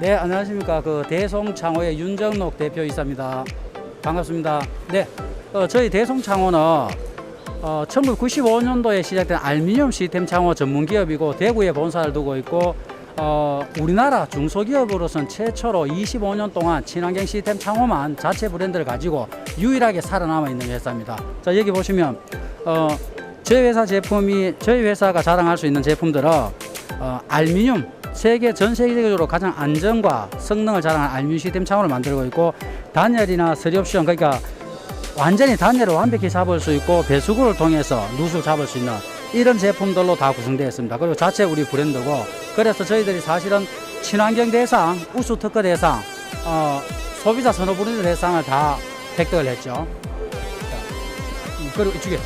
네, 안녕하십니까. 그 대송창호의 윤정록 대표이사입니다. 반갑습니다. 네, 어, 저희 대송창호는 어, 1995년도에 시작된 알루미늄 시스템 창호 전문 기업이고 대구에 본사를 두고 있고 어, 우리나라 중소기업으로선 최초로 25년 동안 친환경 시스템 창호만 자체 브랜드를 가지고 유일하게 살아남아 있는 회사입니다. 자, 여기 보시면 어, 저희 회사 제품이 저희 회사가 자랑할 수 있는 제품들은 어, 알루미늄 세계 전 세계적으로 가장 안전과 성능을 자랑하는 알루미늄 시스템 창호를 만들고 있고 단열이나 스리옵션 그러니까 완전히 단열을 완벽히 잡을 수 있고 배수구를 통해서 룻을 잡을 수 있는 이런 제품들로 다 구성되어 있습니다. 그리고 자체 우리 브랜드고 그래서 저희들이 사실은 친환경 대상, 우수 특허 대상, 어, 소비자 선호 브랜드 대상을 다 획득을 했죠. 자, 음, 그리고 이쪽에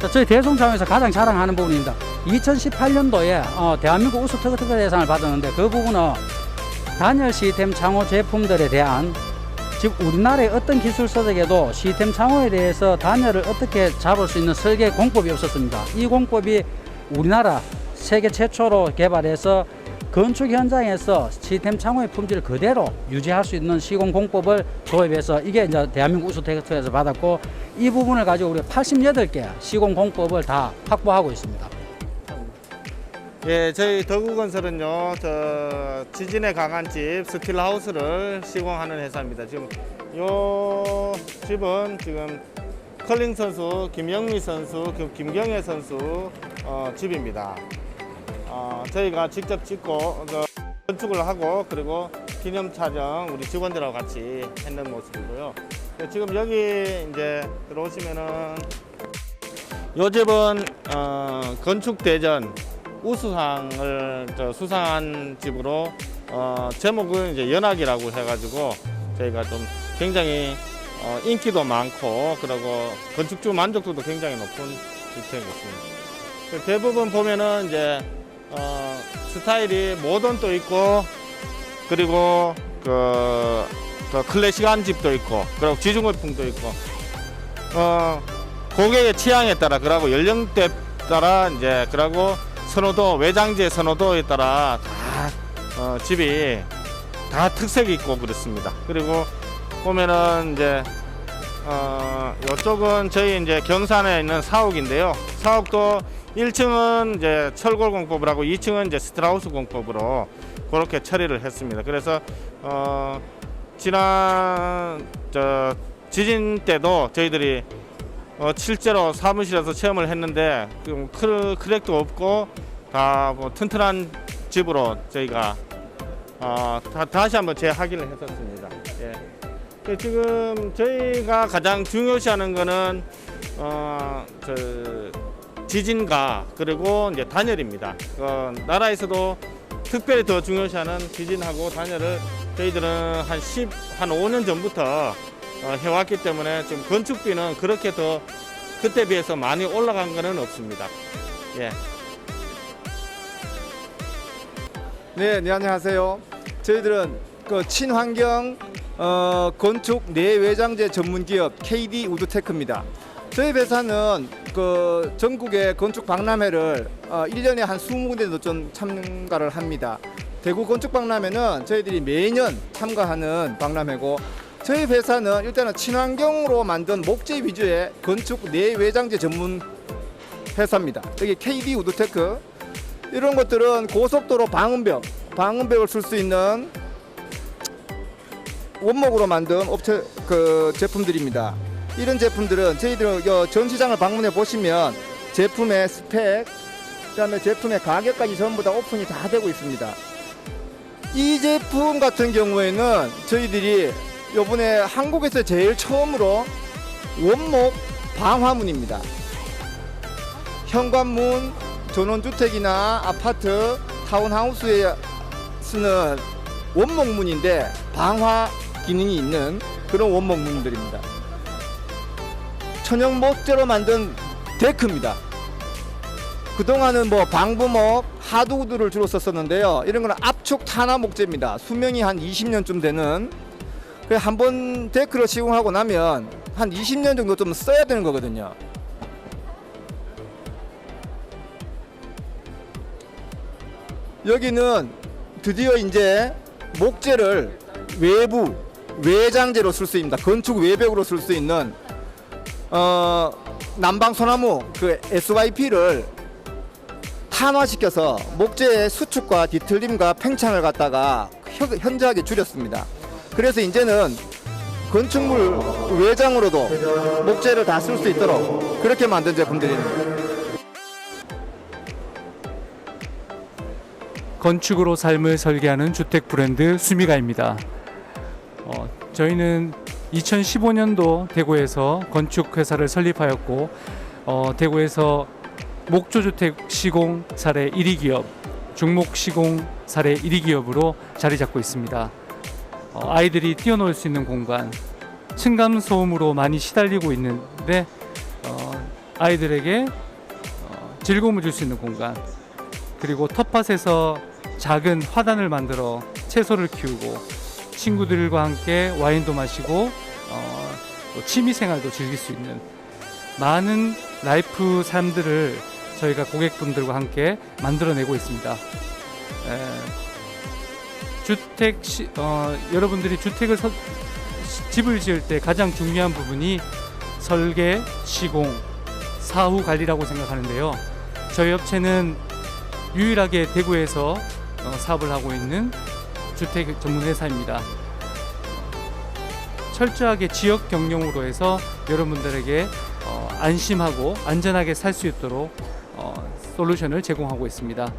자, 저희 대송창에서 가장 자랑하는 부분입니다. 2018년도에 어, 대한민국 우수 특허 대상을 받았는데 그 부분은 단열 시스템 창호 제품들에 대한 즉 우리나라의 어떤 기술 서적에도 시스템 창호에 대해서 단열을 어떻게 잡을 수 있는 설계 공법이 없었습니다. 이 공법이 우리나라 세계 최초로 개발해서 건축 현장에서 시스템 창호의 품질을 그대로 유지할 수 있는 시공 공법을 도입해서 이게 이제 대한민국 우수 테크트에서 받았고 이 부분을 가지고 우리 88개 시공 공법을 다 확보하고 있습니다. 예, 저희 더구건설은요, 저 지진에 강한 집 스틸하우스를 시공하는 회사입니다. 지금 요 집은 지금 컬링 선수 김영미 선수, 김- 김경애 선수 어, 집입니다. 어, 저희가 직접 짓고 그 건축을 하고 그리고 기념 촬영 우리 직원들하고 같이 했는 모습이고요. 네, 지금 여기 이제 들어오시면은 요 집은 어, 건축 대전 우수상을 저 수상한 집으로 어, 제목은 이제 연학이라고 해가지고 저희가 좀 굉장히 어, 인기도 많고 그리고 건축주 만족도도 굉장히 높은 주택이었습니다. 그 대부분 보면은 이제 어, 스타일이 모던도 있고 그리고 그, 그 클래식한 집도 있고 그리고 지중물풍도 있고 어, 고객의 취향에 따라 그러고 연령대 따라 이제 그러고 선호도 외장재 선호도에 따라 다 어, 집이 다 특색이 있고 그렇습니다. 그리고 보면은 이제 어, 이쪽은 저희 이제 경산에 있는 사옥인데요. 사옥도 1층은 이제 철골 공법을 하고 2층은 이제 스트라우스 공법으로 그렇게 처리를 했습니다. 그래서 어, 지난 저 지진 때도 저희들이 어, 실제로 사무실에서 체험을 했는데 그 크- 크랙도 없고 다 뭐 튼튼한 집으로 저희가 어, 다, 다시 한번 재확인을 했었습니다. 예. 그 지금 저희가 가장 중요시하는 거는 어, 그 지진과 그리고 이제 단열입니다. 어, 나라에서도 특별히 더 중요시하는 지진하고 단열을 저희들은 한 10, 한 5년 전부터 어, 해왔기 때문에 지금 건축비는 그렇게 더 그때 비해서 많이 올라간 거는 없습니다. 예. 네, 네 안녕하세요. 저희들은 그 친환경 어, 건축 내외장재 전문 기업 KD 우드테크입니다. 저희 회사는 그 전국의 건축 박람회를 어, 1년에 한 20군데 정도 좀 참가를 합니다. 대구 건축 박람회는 저희들이 매년 참가하는 박람회고 저희 회사는 일단은 친환경으로 만든 목재 위주의 건축 내외장재 전문 회사입니다. 여기 KD 우드테크 이런 것들은 고속도로 방음벽, 방음벽을 쓸 수 있는 원목으로 만든 업체 그 제품들입니다. 이런 제품들은 저희들 여 전시장을 방문해 보시면 제품의 스펙, 그다음에 제품의 가격까지 전부 다 오픈이 다 되고 있습니다. 이 제품 같은 경우에는 저희들이 이번에 한국에서 제일 처음으로 원목 방화문입니다. 현관문, 전원주택이나 아파트, 타운하우스에 쓰는 원목문인데 방화 기능이 있는 그런 원목문들입니다. 천연 목재로 만든 데크입니다. 그동안은 뭐 방부목, 하드우드를 주로 썼었는데요. 이런 거는 압축 탄화 목재입니다. 수명이 한 20년쯤 되는 한번 데크를 시공하고 나면 한 20년 정도 좀 써야 되는 거거든요. 여기는 드디어 이제 목재를 외부 외장재로 쓸 수 있습니다. 건축 외벽으로 쓸 수 있는 어, 남방 소나무 그 SYP를 탄화시켜서 목재의 수축과 뒤틀림과 팽창을 갖다가 현- 현저하게 줄였습니다. 그래서 이제는 건축물 외장으로도 목재를 다 쓸 수 있도록 그렇게 만든 제품들입니다. 건축으로 삶을 설계하는 주택 브랜드 수미가입니다. 어, 저희는 2015년도 대구에서 건축 회사를 설립하였고 어, 대구에서 목조주택 시공 사례 1위 기업, 중목 시공 사례 1위 기업으로 자리 잡고 있습니다. 어, 아이들이 뛰어놀 수 있는 공간, 층간 소음으로 많이 시달리고 있는데 어, 아이들에게 어, 즐거움을 줄 수 있는 공간, 그리고 텃밭에서 작은 화단을 만들어 채소를 키우고 친구들과 함께 와인도 마시고 어, 또 취미 생활도 즐길 수 있는 많은 라이프 삶들을 저희가 고객분들과 함께 만들어내고 있습니다. 에, 주택 시, 어, 여러분들이 주택을 서- 시- 집을 지을 때 가장 중요한 부분이 설계, 시공, 사후 관리라고 생각하는데요. 저희 업체는 유일하게 대구에서 어, 사업을 하고 있는 주택 전문 회사입니다. 철저하게 지역 경영으로 해서 여러분들에게 어, 안심하고 안전하게 살 수 있도록 어, 솔루션을 제공하고 있습니다.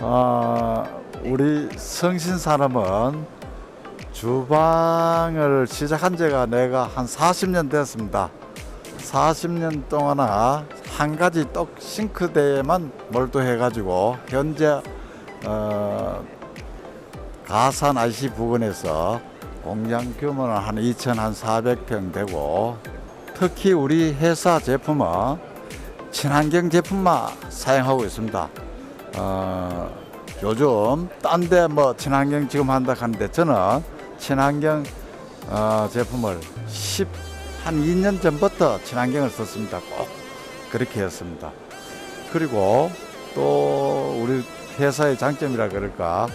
어, 우리 성신 사람은 주방을 시작한 지가 내가 한 40년 됐습니다. 40년 동안 한 가지 떡 싱크대에만 몰두해가지고 현재 어, 가산 IC 부근에서 공장 규모는 한 2,400평 되고 특히 우리 회사 제품은 친환경 제품만 사용하고 있습니다. 어, 요즘 딴 데 뭐 친환경 지금 한다 하는데 저는 친환경 어, 제품을 10, 한 2년 전부터 친환경을 썼습니다. 꼭 그렇게 했습니다. 그리고 또 우리 회사의 장점이라 그럴까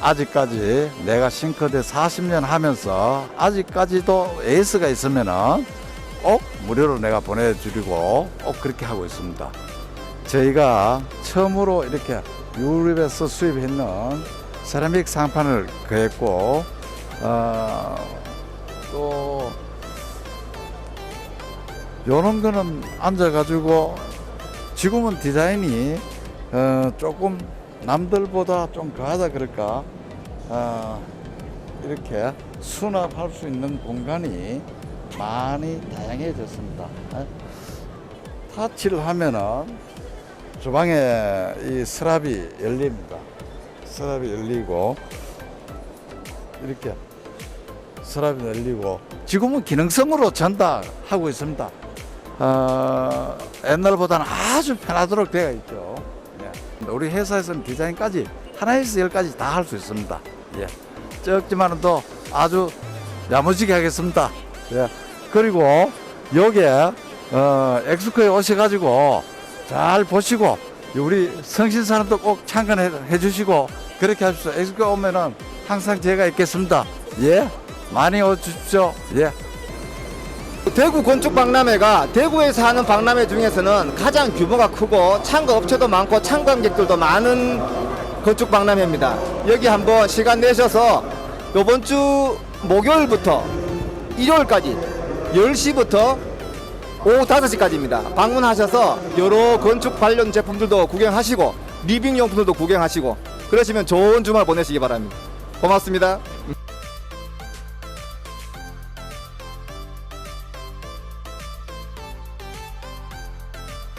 아직까지 내가 싱크대 40년 하면서 아직까지도 에이스가 있으면은 꼭 무료로 내가 보내드리고 꼭 그렇게 하고 있습니다. 저희가 처음으로 이렇게 유럽에서 수입했는 세라믹 상판을 구했고 어, 또 요런 거는 앉아가지고 지금은 디자인이 어, 조금 남들보다 좀 거하다 그럴까 어, 이렇게 수납할 수 있는 공간이 많이 다양해졌습니다. 어? 타치를 하면은 주방에 이 서랍이 열립니다. 서랍이 열리고 이렇게 서랍이 열리고 지금은 기능성으로 전달하고 있습니다. 어, 옛날보다는 아주 편하도록 되어 있죠. 예. 우리 회사에서는 디자인까지 하나에서 열까지 다 할 수 있습니다. 예. 적지만은 또 아주 야무지게 하겠습니다. 예. 그리고 여기에 어, 엑스코에 오셔가지고 잘 보시고 우리 성신 사람도 꼭 참관해 주시고 그렇게 하십시오. 엑스코 오면은 항상 제가 있겠습니다. 예, 많이 오십시오. 예. 대구 건축 박람회가 대구에서 하는 박람회 중에서는 가장 규모가 크고 참가 업체도 많고 참관객들도 많은 건축 박람회입니다. 여기 한번 시간 내셔서 이번 주 목요일부터 일요일까지 10시부터 오후 5시까지입니다. 방문하셔서 여러 건축 관련 제품들도 구경하시고 리빙 용품들도 구경하시고 그러시면 좋은 주말 보내시기 바랍니다. 고맙습니다.